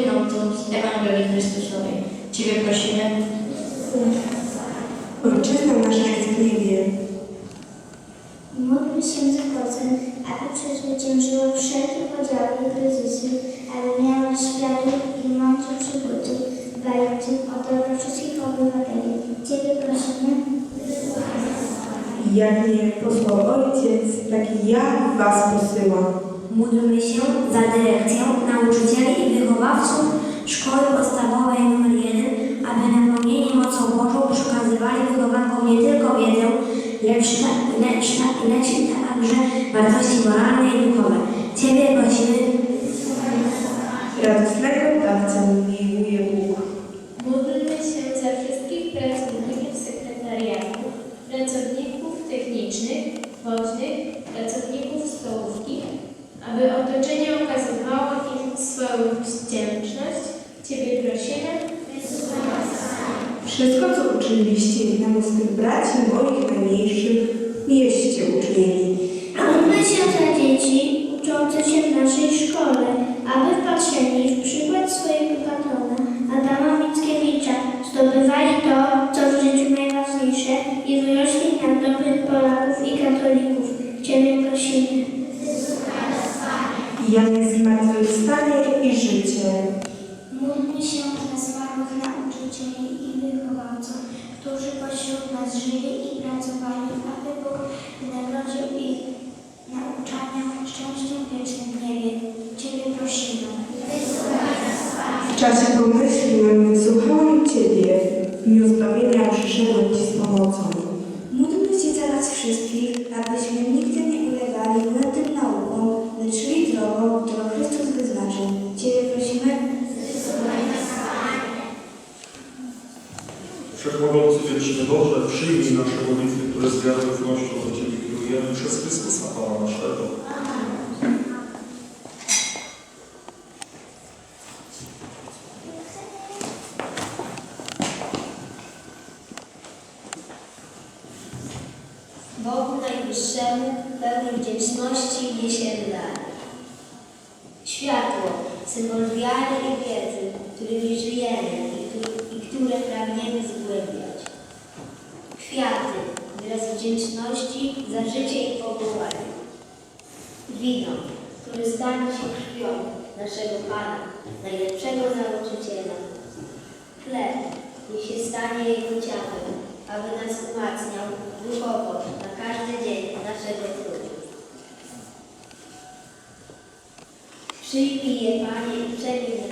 płynącą z Ewangelii Chrystusowej. Ciebie prosimy. Ojczyzna nasza jest w niebie. Módlmy się za Polskę, aby przezwyciężyła wszelkie podziały i kryzysy, aby miała światło i mądrze przywódców, dbających o dobro wszystkich obywateli. Ciebie prosimy. Jak mnie posłał Ojciec, tak i ja was posyłam. Módlmy się za dyrekcję, nauczycieli i wychowawców Szkoły Podstawowej nr 1, aby napełnieni mocą Bożą przekazywali wychowankom nie tylko wiedzę, lecz, lecz, lecz także wartości moralne i duchowe. Ciebie prosimy, Wszystko, co uczyniliście jednemu z tych braci moich najmniejszych, mieście uczynili. Módlmy się za dzieci uczące się w naszej szkole, aby wpatrzeni w przykład swojego patrona, Adama Mickiewicza, zdobywali to, co w życiu najważniejsze i wyrośli na dobrych Polaków i katolików. Ciebie prosimy. Jak zmartwychwstanie i życie. Módlmy się za nas żyli i pracowali, aby Bóg wynagrodził ich nauczania szczęściem wiecznym w niebie. Ciebie prosimy. W czasie pomyślnym wysłuchałem Ciebie. W dniu zbawienia przyszedłem Ci z pomocą. módlmy się za nas wszystkich, abyśmy nigdy nie Wszechmogący wieczny Boże, przyjmij nasze modlitwy, które z ufnością do Ciebie kierujemy przez Chrystusa Pana naszego. Bogu Najwyższemu pełni wdzięczności niesiemy dary. Światło, symbol wiary i wiedzy, którymi żyjemy które pragniemy zgłębiać. Kwiaty, wyraz wdzięczności za życie i powołanie. Wino, który stanie się krwią naszego Pana, najlepszego nauczyciela. Chleb, niech się stanie Jego ciałem, aby nas umacniał duchowo na każdy dzień naszego trudu. Przyjmij je, Panie, i przejmij